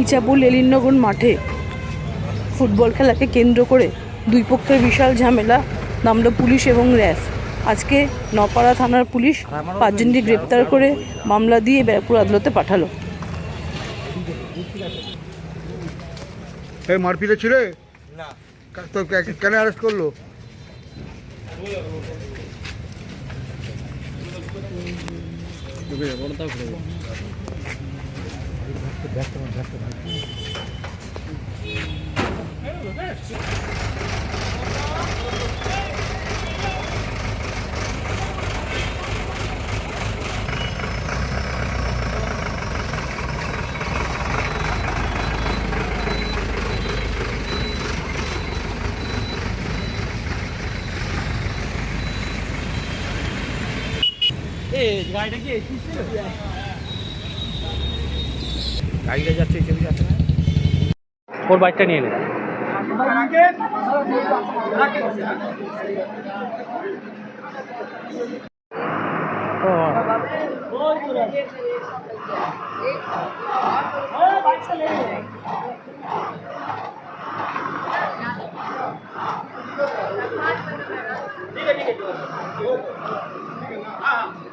ইচাপুর লেলিনগর মাঠে। ফুটবল খেলাকে কেন্দ্র করে দুই পক্ষের বিশাল ঝামেলা নামলো পুলিশ এবং র্যাফ। আজকে নপাড়া থানার পুলিশ পাঁচজনকে গ্রেপ্তার করে মামলা দিয়ে ব্যারাকপুর আদালতে পাঠালো। এই মারপিটে ছিল? না তো কে- কেন অ্যারেস্ট করল গাড়িটা গাড়িটা যাচ্ছে এই যাচ্ছে ওর বাইকটা নিয়ে নেবে ঠিক আছে ঠিক আছে